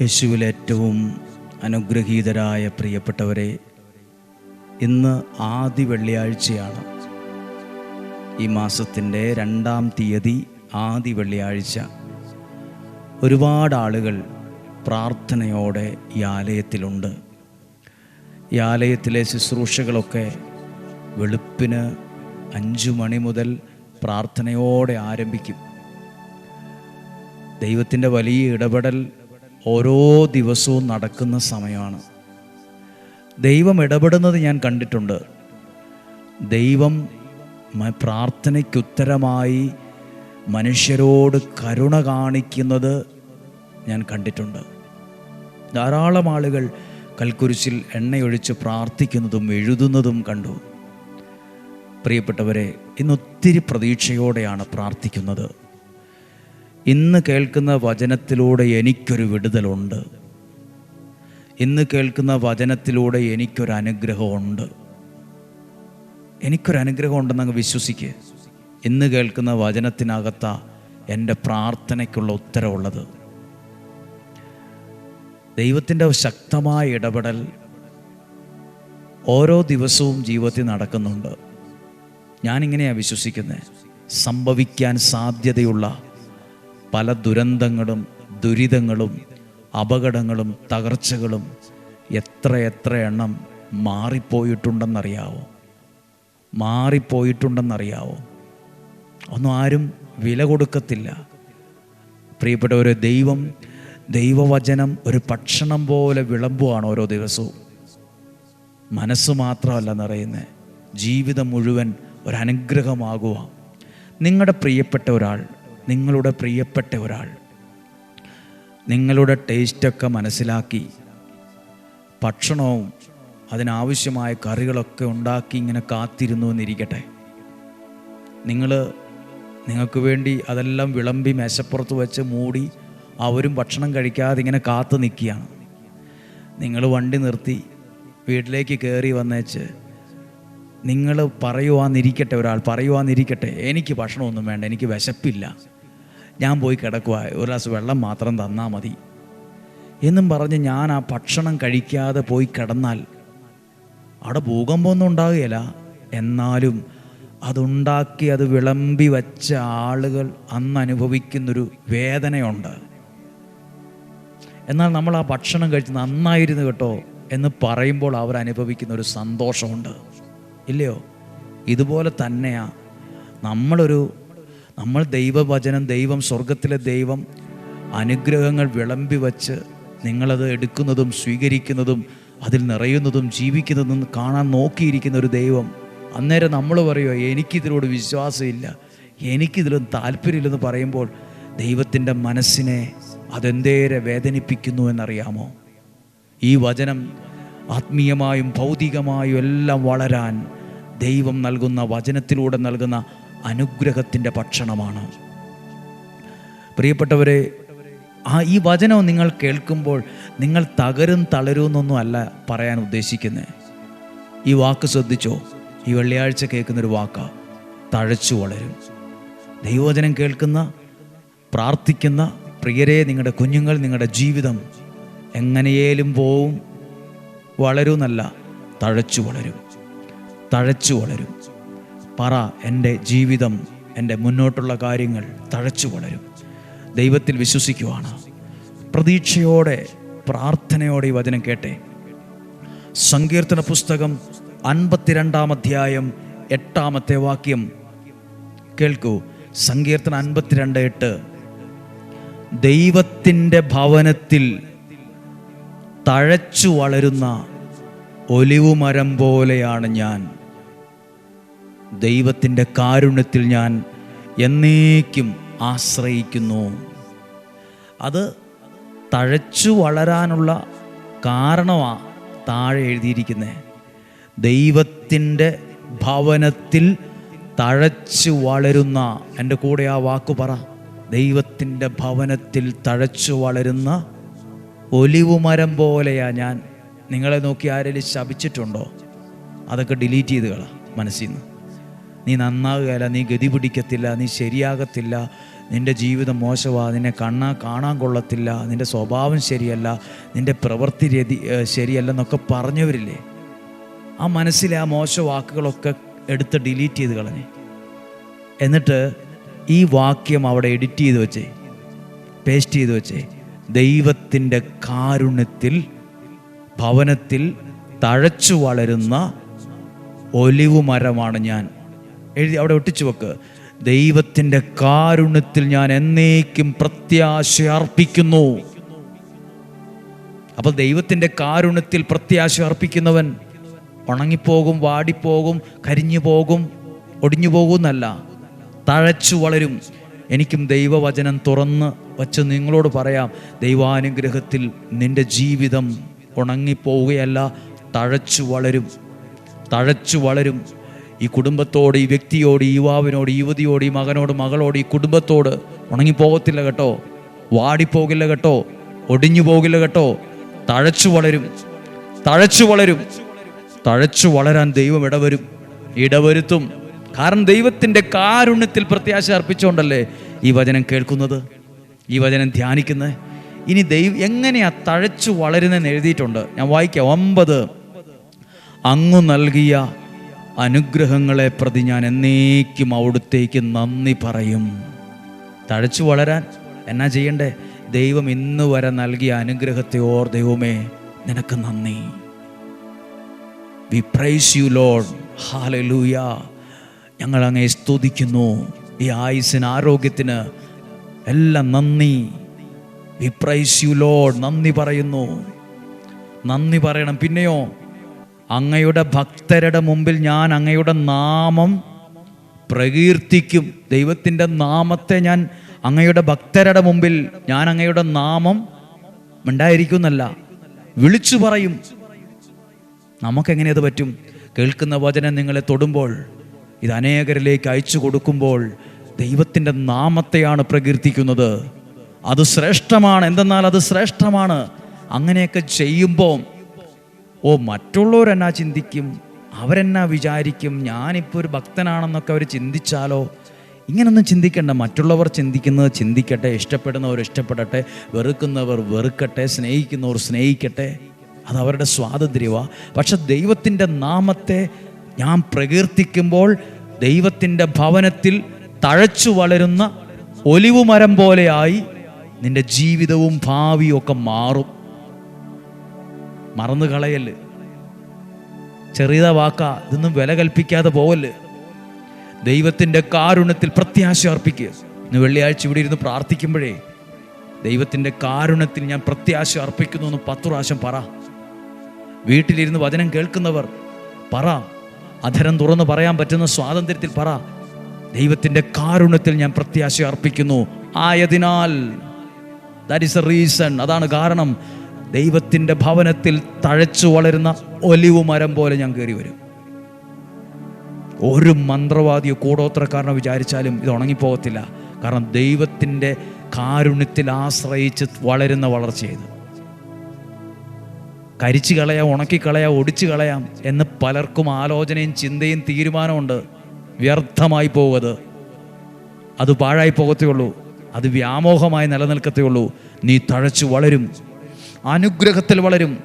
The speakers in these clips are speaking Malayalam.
യേശുവിൽ ഏറ്റവും അനുഗ്രഹീതരായ പ്രിയപ്പെട്ടവരെ ഇന്ന് ആദ്യ വെള്ളിയാഴ്ചയാണ്. ഈ മാസത്തിന്റെ രണ്ടാം തീയതി ആദ്യ വെള്ളിയാഴ്ച. ഒരുപാട് ആളുകൾ പ്രാർത്ഥനയോടെ ഈ ആലയത്തിലുണ്ട്. ഈ ആലയത്തിലെ ശുശ്രൂഷകളൊക്കെ വെളുപ്പിന് അഞ്ചു മണി മുതൽ പ്രാർത്ഥനയോടെ ആരംഭിക്കും. ദൈവത്തിന്റെ വലിയ ഇടപെടൽ ഓരോ ദിവസവും നടക്കുന്ന സമയമാണ്. ദൈവം ഇടപെടുന്നത് ഞാൻ കണ്ടിട്ടുണ്ട്. ദൈവം പ്രാർത്ഥനയ്ക്കുത്തരമായി മനുഷ്യരോട് കരുണ കാണിക്കുന്നത് ഞാൻ കണ്ടിട്ടുണ്ട്. ധാരാളം ആളുകൾ കൽക്കുരിശിൽ എണ്ണയൊഴിച്ച് പ്രാർത്ഥിക്കുന്നതും എഴുതുന്നതും കണ്ടു. പ്രിയപ്പെട്ടവരെ ഇന്നൊത്തിരി പ്രതീക്ഷയോടെയാണ് പ്രാർത്ഥിക്കുന്നത്. ഇന്ന് കേൾക്കുന്ന വചനത്തിലൂടെ എനിക്കൊരു വിടുതലുണ്ട്. ഇന്ന് കേൾക്കുന്ന വചനത്തിലൂടെ എനിക്കൊരു അനുഗ്രഹമുണ്ട്. എനിക്കൊരു അനുഗ്രഹം ഉണ്ടെന്ന് അങ്ങ് വിശ്വസിക്കുക ഇന്ന് കേൾക്കുന്ന വചനത്തിനകത്ത എന്റെ പ്രാർത്ഥനയ്ക്കുള്ള ഉത്തരവുള്ളത്. ദൈവത്തിന്റെ ശക്തമായ ഇടപെടൽ ഓരോ ദിവസവും ജീവിതത്തിൽ നടക്കുന്നുണ്ട്. ഞാനിങ്ങനെയാണ് വിശ്വസിക്കുന്നത് സംഭവിക്കാൻ സാധ്യതയുള്ള പല ദുരന്തങ്ങളും ദുരിതങ്ങളും അപകടങ്ങളും തകർച്ചകളും എത്ര എത്ര എണ്ണം മാറിപ്പോയിട്ടുണ്ടെന്നറിയാവോ? മാറിപ്പോയിട്ടുണ്ടെന്നറിയാവോ? ഒന്നും ആരും വില കൊടുക്കത്തില്ല. പ്രിയപ്പെട്ട ഒരു ദൈവം ദൈവവചനം ഒരു ഭക്ഷണം പോലെ വിളമ്പുവാണ് ഓരോ ദിവസവും. മനസ്സ് മാത്രമല്ല നിറയുന്നത് ജീവിതം മുഴുവൻ ഒരനുഗ്രഹമാകുക നിങ്ങളുടെ പ്രിയപ്പെട്ട ഒരാൾ നിങ്ങളുടെ പ്രിയപ്പെട്ട ഒരാൾ. നിങ്ങളുടെ ടേസ്റ്റൊക്കെ മനസ്സിലാക്കി ഭക്ഷണവും അതിനാവശ്യമായ കറികളൊക്കെ ഉണ്ടാക്കി ഇങ്ങനെ കാത്തിരുന്നു എന്നിരിക്കട്ടെ. നിങ്ങൾ നിങ്ങൾക്ക് വേണ്ടി അതെല്ലാം വിളമ്പി മേശപ്പുറത്ത് വെച്ച് മൂടി അവരും ഭക്ഷണം കഴിക്കാതെ ഇങ്ങനെ കാത്തു നിൽക്കുകയാണ്. നിങ്ങൾ വണ്ടി നിർത്തി വീട്ടിലേക്ക് കയറി വന്നേച്ച് നിങ്ങൾ പറയുവാന്നിരിക്കട്ടെ ഒരാൾ പറയുവാന്നിരിക്കട്ടെ എനിക്ക് ഭക്ഷണമൊന്നും വേണ്ട എനിക്ക് വിശപ്പില്ല. ഞാൻ പോയി കിടക്കുക ഒരു ഗ്ലാസ് വെള്ളം മാത്രം തന്നാൽ മതി. എന്നും പറഞ്ഞ് ഞാൻ ആ ഭക്ഷണം കഴിക്കാതെ പോയി കിടന്നാൽ അവിടെ ഭൂകമ്പമൊന്നും ഉണ്ടാകുകയില്ല. എന്നാലും അതുണ്ടാക്കി അത് വിളമ്പി വച്ച ആളുകൾ അന്ന് അനുഭവിക്കുന്നൊരു വേദനയുണ്ട്. എന്നാൽ നമ്മൾ ആ ഭക്ഷണം കഴിച്ച് നന്നായിരുന്നു കേട്ടോ എന്ന് പറയുമ്പോൾ അവർ അനുഭവിക്കുന്ന ഒരു സന്തോഷമുണ്ട്. ഇല്ലയോ? ഇതുപോലെ തന്നെയാ. നമ്മളൊരു നമ്മൾ ദൈവവചനം ദൈവം സ്വർഗത്തിലെ ദൈവം അനുഗ്രഹങ്ങൾ വിളമ്പി വച്ച് നിങ്ങളത് എടുക്കുന്നതും സ്വീകരിക്കുന്നതും അതിൽ നിറയുന്നതും ജീവിക്കുന്നതും കാണാൻ നോക്കിയിരിക്കുന്ന ഒരു ദൈവം. അന്നേരം നമ്മൾ പറയുമോ എനിക്കിതിനോട് വിശ്വാസമില്ല എനിക്കിതിലൊന്നും താല്പര്യമില്ലെന്ന് പറയുമ്പോൾ ദൈവത്തിന്റെ മനസ്സിനെ അതെന്തേരെ വേദനിപ്പിക്കുന്നു എന്നറിയാമോ? ഈ വചനം ആത്മീയമായും ഭൗതികമായും എല്ലാം വളരാൻ ദൈവം നൽകുന്ന വചനത്തിലൂടെ നൽകുന്ന അനുഗ്രഹത്തിന്റെ ഭക്ഷണമാണ്. പ്രിയപ്പെട്ടവരെ ആ ഈ വചനം നിങ്ങൾ കേൾക്കുമ്പോൾ നിങ്ങൾ തകരും തളരും എന്നൊന്നും അല്ല പറയാൻ ഉദ്ദേശിക്കുന്നത് ഈ വാക്ക് ശ്രദ്ധിച്ചോ? ഈ വെള്ളിയാഴ്ച കേൾക്കുന്നൊരു വാക്കാ. തഴച്ചു വളരും. ദൈവവചനം കേൾക്കുന്ന പ്രാർത്ഥിക്കുന്ന പ്രിയരെ നിങ്ങളുടെ കുഞ്ഞുങ്ങൾ നിങ്ങളുടെ ജീവിതം എങ്ങനെയേലും പോവും. വളരുന്നല്ല തഴച്ചു വളരും. തഴച്ചു വളരും. പറ എന്റെ ജീവിതം എന്റെ മുന്നോട്ടുള്ള കാര്യങ്ങൾ തഴച്ചു വളരും. ദൈവത്തിൽ വിശ്വസിക്കുവാണ്. പ്രതീക്ഷയോടെ പ്രാർത്ഥനയോടെ ഈ വചനം കേട്ടെ. സങ്കീർത്തന പുസ്തകം അൻപത്തിരണ്ടാം അധ്യായം എട്ടാമത്തെ വാക്യം. കേൾക്കൂ. സങ്കീർത്തനം അൻപത്തിരണ്ട് എട്ട്. ദൈവത്തിന്റെ ഭവനത്തിൽ തഴച്ചു വളരുന്ന ഒലിവുമരം പോലെയാണ് ഞാൻ. ദൈവത്തിന്റെ കാരുണ്യത്തിൽ ഞാൻ എന്നേക്കും ആശ്രയിക്കുന്നു. അത് തഴച്ചു വളരാനുള്ള കാരണമാണ് താഴെ എഴുതിയിരിക്കുന്നത് ദൈവത്തിന്റെ ഭവനത്തിൽ തഴച്ചു വളരുന്ന എന്റെ കൂടെ ആ വാക്ക് പറ. ദൈവത്തിന്റെ ഭവനത്തിൽ തഴച്ചു വളരുന്ന ഒലിവുമരം പോലെയാ ഞാൻ. നിങ്ങളെ നോക്കി ആരെങ്കിലും ശപിച്ചിട്ടുണ്ടോ? അതൊക്കെ ഡിലീറ്റ് ചെയ്ത് കളാം മനസ്സിൽ നിന്ന്. നീ നന്നാകുകയില്ല നീ ഗതി പിടിക്കത്തില്ല നീ ശരിയാകത്തില്ല. നിന്റെ ജീവിതം മോശമാണ് നിന്നെ കണ്ണാ കാണാൻ കൊള്ളത്തില്ല നിന്റെ സ്വഭാവം ശരിയല്ല നിന്റെ പ്രവൃത്തി രതി ശരിയല്ലെന്നൊക്കെ പറഞ്ഞവരില്ലേ? ആ മനസ്സിലെ ആ മോശ വാക്കുകളൊക്കെ എടുത്ത് ഡിലീറ്റ് ചെയ്ത് കളഞ്ഞു. എന്നിട്ട് ഈ വാക്യം അവിടെ എഡിറ്റ് ചെയ്ത് വെച്ചേ പേസ്റ്റ് ചെയ്ത് വെച്ചേ. ദൈവത്തിന്റെ കാരുണ്യത്തിൽ ഭവനത്തിൽ തഴച്ചു വളരുന്ന ഒലിവു മരമാണ് ഞാൻ. എഴുതി അവിടെ ഒട്ടിച്ചു വെക്ക്. ദൈവത്തിന്റെ കാരുണ്യത്തിൽ ഞാൻ എന്നേക്കും പ്രത്യാശ അർപ്പിക്കുന്നു. അപ്പോൾ ദൈവത്തിന്റെ കാരുണ്യത്തിൽ പ്രത്യാശ അർപ്പിക്കുന്നവൻ ഉണങ്ങിപ്പോകും വാടിപ്പോകും കരിഞ്ഞു പോകും ഒടിഞ്ഞു പോകും എന്നല്ല തഴച്ചു വളരും. എനിക്കും ദൈവവചനം തുറന്ന് വച്ച് നിങ്ങളോട് പറയാം ദൈവാനുഗ്രഹത്തിൽ നിന്റെ ജീവിതം ഉണങ്ങിപ്പോവുകയല്ല തഴച്ചു വളരും. തഴച്ചു വളരും. ഈ കുടുംബത്തോട് ഈ വ്യക്തിയോട് ഈ യുവാവിനോട് യുവതിയോട് ഈ മകനോട് മകളോട് ഈ കുടുംബത്തോട് ഉണങ്ങിപ്പോകത്തില്ല കേട്ടോ. വാടിപ്പോകില്ല കേട്ടോ. ഒടിഞ്ഞു പോകില്ല കേട്ടോ. തഴച്ചു വളരും. തഴച്ചു വളരും. തഴച്ചു വളരാൻ ദൈവം ഇടവരും. ഇടവരുത്തും. കാരണം ദൈവത്തിന്റെ കാരുണ്യത്തിൽ പ്രത്യാശ അർപ്പിച്ചുകൊണ്ടല്ലേ ഈ വചനം കേൾക്കുന്നത്? ഈ വചനം ധ്യാനിക്കുന്നത്? ഇനി ദൈവം എങ്ങനെയാ തഴച്ചു വളരുന്നതെന്ന് എഴുതിയിട്ടുണ്ട്? ഞാൻ വായിക്കാം. ഒമ്പത്. അങ്ങു നൽകിയ അനുഗ്രഹങ്ങളെ പ്രതി ഞാൻ എന്നേക്കും അവിടുത്തേക്ക് നന്ദി പറയും. തഴച്ചു വളരാൻ എന്നാ ചെയ്യണ്ടേ? ദൈവം ഇന്ന് വരെ നൽകിയ അനുഗ്രഹത്തെ ഓർ ദൈവമേ നിനക്ക് നന്ദി. We praise you Lord hallelujah ഞങ്ങൾ അങ്ങേ സ്തുതിക്കുന്നു. ഈ ആയുസിന് ആരോഗ്യത്തിന് എല്ലാം നന്ദി. വി പ്രൈസ് യു ലോഡ് നന്ദി പറയുന്നു. നന്ദി പറയണം. പിന്നെയോ അങ്ങയുടെ ഭക്തരുടെ മുമ്പിൽ ഞാൻ അങ്ങയുടെ നാമം പ്രകീർത്തിക്കും. ദൈവത്തിന്റെ നാമത്തെ ഞാൻ അങ്ങയുടെ ഭക്തരുടെ മുമ്പിൽ ഞാൻ അങ്ങയുടെ നാമം ഉണ്ടായിരിക്കുന്നല്ല വിളിച്ചു പറയും. നമുക്കെങ്ങനെ അത് പറ്റും? കേൾക്കുന്ന വചനം നിങ്ങളെ തൊടുമ്പോൾ ഇത് അനേകരിലേക്ക് അയച്ചു കൊടുക്കുമ്പോൾ ദൈവത്തിന്റെ നാമത്തെയാണ് പ്രകീർത്തിക്കുന്നത്. അത് ശ്രേഷ്ഠമാണ്. എന്തെന്നാൽ അത് ശ്രേഷ്ഠമാണ്. അങ്ങനെയൊക്കെ ചെയ്യുമ്പോൾ ഓ മറ്റുള്ളവരെന്നാ ചിന്തിക്കും? അവരെന്നാ വിചാരിക്കും? ഞാനിപ്പോൾ ഒരു ഭക്തനാണെന്നൊക്കെ അവർ ചിന്തിച്ചാലോ? ഇങ്ങനൊന്നും ചിന്തിക്കണ്ട. മറ്റുള്ളവർ ചിന്തിക്കുന്നത് ചിന്തിക്കട്ടെ. ഇഷ്ടപ്പെടുന്നവർ ഇഷ്ടപ്പെടട്ടെ. വെറുക്കുന്നവർ വെറുക്കട്ടെ. സ്നേഹിക്കുന്നവർ സ്നേഹിക്കട്ടെ. അത് അവരുടെ സ്വാതന്ത്ര്യമാണ് പക്ഷെ ദൈവത്തിന്റെ നാമത്തെ ഞാൻ പ്രകീർത്തിക്കുമ്പോൾ ദൈവത്തിന്റെ ഭവനത്തിൽ തഴച്ചു വളരുന്ന ഒലിവുമരം പോലെയായി നിന്റെ ജീവിതവും ഭാവിയും ഒക്കെ മാറും. മറന്നു കളയൽ. ചെറിയ വാക്ക ഇതൊന്നും വില കൽപ്പിക്കാതെ പോവൽ. ദൈവത്തിന്റെ കാരുണ്യത്തിൽ പ്രത്യാശ അർപ്പിക്കുക ഇന്ന് വെള്ളിയാഴ്ച ഇവിടെ ഇരുന്ന് പ്രാർത്ഥിക്കുമ്പോഴേ ദൈവത്തിന്റെ കാരുണ്യത്തിൽ ഞാൻ പ്രത്യാശ അർപ്പിക്കുന്നു എന്ന് പത്തു പ്രാവശ്യം പറ. വീട്ടിലിരുന്ന് വചനം കേൾക്കുന്നവർ പറ. അധരം തുറന്ന് പറയാൻ പറ്റുന്ന സ്വാതന്ത്ര്യത്തിൽ പറ. ദൈവത്തിന്റെ കാരുണ്യത്തിൽ ഞാൻ പ്രത്യാശ അർപ്പിക്കുന്നു. ആയതിനാൽ ദാറ്റ് ഇസ് എ റീസൺ അതാണ് കാരണം. ദൈവത്തിന്റെ ഭവനത്തിൽ തഴച്ചു വളരുന്ന ഒലിവ് മരം പോലെ ഞാൻ കയറി വരും. ഒരു മന്ത്രവാദിയോ കൂടോത്രക്കാരനോ വിചാരിച്ചാലും ഇത് ഉണങ്ങിപ്പോകത്തില്ല. കാരണം ദൈവത്തിന്റെ കാരുണ്യത്തിൽ ആശ്രയിച്ച് വളരുന്ന വളർച്ചയത്. കരിച്ചു കളയാം ഉണക്കിക്കളയാം ഒടിച്ചു കളയാം എന്ന് പലർക്കും ആലോചനയും ചിന്തയും തീരുമാനമുണ്ട്. വ്യർത്ഥമായി പോകത് അത് പാഴായി പോകത്തേ ഉള്ളൂ. അത് വ്യാമോഹമായി നിലനിൽക്കത്തേ ഉള്ളൂ. നീ തഴച്ചു വളരും. അനുഗ്രഹത്തിൽ വളരും.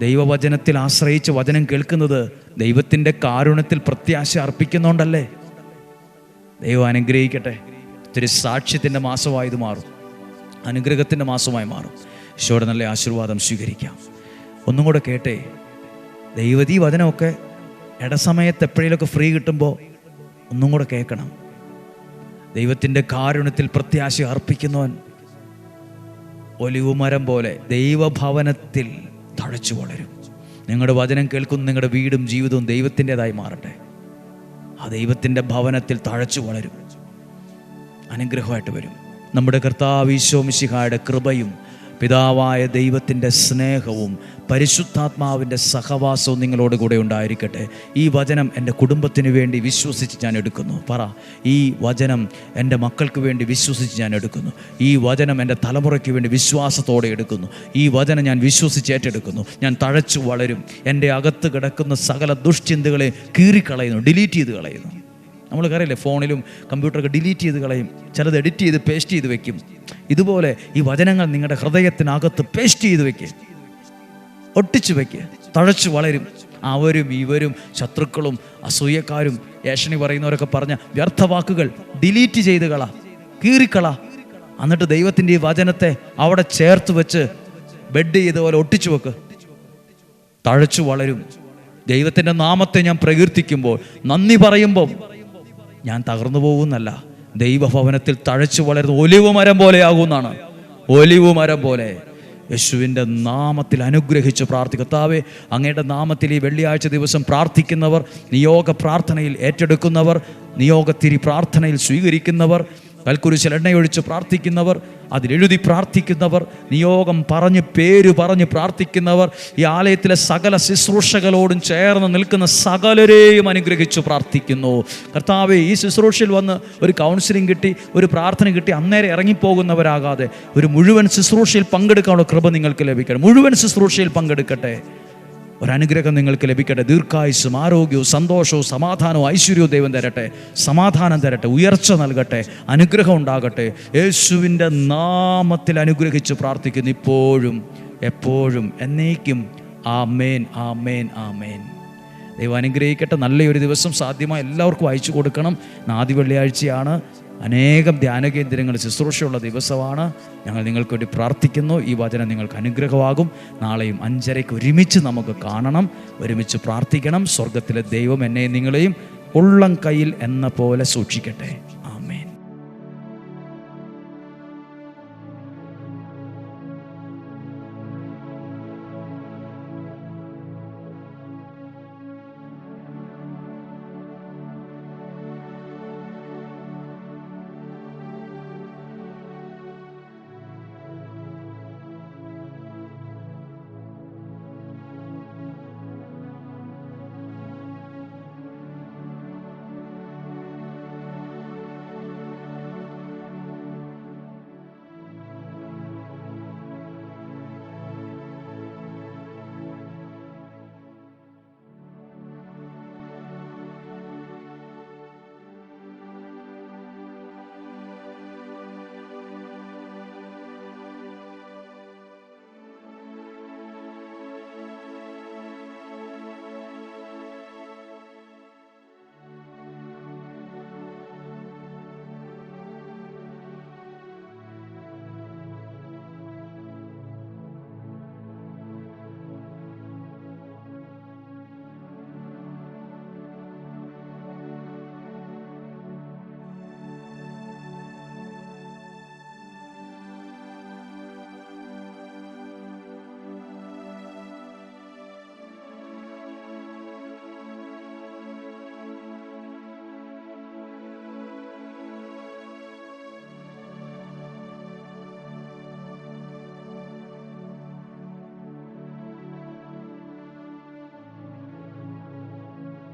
ദൈവവചനത്തിൽ ആശ്രയിച്ച് വചനം കേൾക്കുന്നത് ദൈവത്തിന്റെ കാരുണ്യത്തിൽ പ്രത്യാശ അർപ്പിക്കുന്നുണ്ടല്ലേ? ദൈവം അനുഗ്രഹിക്കട്ടെ. ഒത്തിരി സാക്ഷ്യത്തിന്റെ മാസമായത് മാറും. അനുഗ്രഹത്തിന്റെ മാസമായി മാറും. ഈശോയുടെ നല്ല ആശീർവാദം സ്വീകരിക്കാം. ഒന്നും കൂടെ കേട്ടേ. ദൈവതീ വചനമൊക്കെ ഇടസമയത്ത് എപ്പോഴേലൊക്കെ ഫ്രീ കിട്ടുമ്പോൾ ഒന്നും കൂടെ കേൾക്കണം. ദൈവത്തിന്റെ കാരുണ്യത്തിൽ പ്രത്യാശ അർപ്പിക്കുന്നവൻ ഒലിവുമരം പോലെ ദൈവഭവനത്തിൽ തഴച്ചു വളരും. നിങ്ങളുടെ വചനം കേൾക്കുന്ന നിങ്ങളുടെ വീടും ജീവിതവും ദൈവത്തിന്റെതായി മാറട്ടെ. ആ ദൈവത്തിന്റെ ഭവനത്തിൽ തഴച്ചു വളരും. അനുഗ്രഹമായിട്ട് വരും. നമ്മുടെ കർത്താവ് ഈശോ മിശിഹായുടെ കൃപയും പിതാവായ ദൈവത്തിന്റെ സ്നേഹവും പരിശുദ്ധാത്മാവിന്റെ സഹവാസവും നിങ്ങളോട് കൂടെ ഉണ്ടായിരിക്കട്ടെ. ഈ വചനം എന്റെ കുടുംബത്തിന് വേണ്ടി വിശ്വസിച്ച് ഞാൻ എടുക്കുന്നു. പറ ഈ വചനം എന്റെ മക്കൾക്ക് വേണ്ടി വിശ്വസിച്ച് ഞാൻ എടുക്കുന്നു. ഈ വചനം എന്റെ തലമുറയ്ക്ക് വേണ്ടി വിശ്വാസത്തോടെ എടുക്കുന്നു. ഈ വചനം ഞാൻ വിശ്വസിച്ച് ഏറ്റെടുക്കുന്നു. ഞാൻ തഴച്ചു വളരും. എന്റെ അകത്ത് കിടക്കുന്ന സകല ദുഷ്ചിന്തകളെ കീറിക്കളയുന്നു ഡിലീറ്റ് ചെയ്ത് കളയുന്നു. നമ്മൾ അറിയില്ലേ ഫോണിലും കമ്പ്യൂട്ടറൊക്കെ ഡിലീറ്റ് ചെയ്ത് കളയും ചിലത് എഡിറ്റ് ചെയ്ത് പേസ്റ്റ് ചെയ്ത് വെക്കും. ഇതുപോലെ ഈ വചനങ്ങൾ നിങ്ങളുടെ ഹൃദയത്തിനകത്ത് പേസ്റ്റ് ചെയ്ത് വെക്കുക ഒട്ടിച്ചു വെക്കുക തഴച്ചു വളരും. അവരും ഇവരും ശത്രുക്കളും അസൂയക്കാരും ഏഷണി പറയുന്നവരൊക്കെ പറഞ്ഞ വ്യർത്ഥവാക്കുകൾ ഡിലീറ്റ് ചെയ്ത് കള കീറിക്കള. എന്നിട്ട് ദൈവത്തിന്റെ ഈ വചനത്തെ അവിടെ ചേർത്ത് വെച്ച് ബെഡ് ചെയ്ത പോലെ ഒട്ടിച്ചു വെക്ക്. തഴച്ചു വളരും. ദൈവത്തിന്റെ നാമത്തെ ഞാൻ പ്രകീർത്തിക്കുമ്പോൾ നന്ദി പറയുമ്പോൾ ഞാൻ തകർന്നു പോകുന്നല്ല. ദൈവഭവനത്തിൽ തഴച്ചു വളരുന്ന ഒലിവ് മരം പോലെയാകുമെന്നാണ് ഒലിവ് മരം പോലെ. യേശുവിന്റെ നാമത്തിൽ അനുഗ്രഹിച്ച് പ്രാർത്ഥിക്കും കർത്താവേ അങ്ങയുടെ നാമത്തിൽ ഈ വെള്ളിയാഴ്ച ദിവസം പ്രാർത്ഥിക്കുന്നവർ നിയോഗ പ്രാർത്ഥനയിൽ ഏറ്റെടുക്കുന്നവർ നിയോഗത്തിരി പ്രാർത്ഥനയിൽ സ്വീകരിക്കുന്നവർ കൽക്കുരിശിൽ എണ്ണയൊഴിച്ച് പ്രാർത്ഥിക്കുന്നവർ അതിലെഴുതി പ്രാർത്ഥിക്കുന്നവർ നിയോഗം പറഞ്ഞ് പേര് പറഞ്ഞ് പ്രാർത്ഥിക്കുന്നവർ ഈ ആലയത്തിലെ സകല ശുശ്രൂഷകളോടും ചേർന്ന് നിൽക്കുന്ന സകലരെയും അനുഗ്രഹിച്ചു പ്രാർത്ഥിക്കുന്നു. കർത്താവ് ഈ ശുശ്രൂഷയിൽ വന്ന് ഒരു കൗൺസിലിംഗ് കിട്ടി ഒരു പ്രാർത്ഥന കിട്ടി അന്നേരം ഇറങ്ങിപ്പോകുന്നവരാകാതെ ഒരു മുഴുവൻ ശുശ്രൂഷയിൽ പങ്കെടുക്കാനുള്ള കൃപ നിങ്ങൾക്ക് ലഭിക്കണം. മുഴുവൻ ശുശ്രൂഷയിൽ പങ്കെടുക്കട്ടെ. ഒരനുഗ്രഹം നിങ്ങൾക്ക് ലഭിക്കട്ടെ. ദീർഘായുസ്സും ആരോഗ്യവും സന്തോഷവും സമാധാനവും ഐശ്വര്യവും ദൈവം തരട്ടെ. സമാധാനം തരട്ടെ. ഉയർച്ച നൽകട്ടെ. അനുഗ്രഹം ഉണ്ടാകട്ടെ. യേശുവിന്റെ നാമത്തിൽ അനുഗ്രഹിച്ച് പ്രാർത്ഥിക്കുന്നു ഇപ്പോഴും എപ്പോഴും. എന്നേക്കും ആ മേൻ ആ മേൻ ആ മേൻ ദൈവം അനുഗ്രഹിക്കട്ടെ. നല്ലൊരു ദിവസം സാധ്യമായി എല്ലാവർക്കും അയച്ചു കൊടുക്കണം. നാദി വെള്ളിയാഴ്ചയാണ്. അനേകം ധ്യാന കേന്ദ്രങ്ങൾ ശുശ്രൂഷയുള്ള ദിവസമാണ്. ഞങ്ങൾ നിങ്ങൾക്ക് വേണ്ടി പ്രാർത്ഥിക്കുന്നു. ഈ വചനം നിങ്ങൾക്ക് അനുഗ്രഹമാകും. നാളെയും അഞ്ചരയ്ക്ക് ഒരുമിച്ച് നമുക്ക് കാണണം. ഒരുമിച്ച് പ്രാർത്ഥിക്കണം. സ്വർഗത്തിലെ ദൈവം എന്നെയും നിങ്ങളെയും ഉള്ളം കയ്യിൽ എന്ന പോലെ സൂക്ഷിക്കട്ടെ.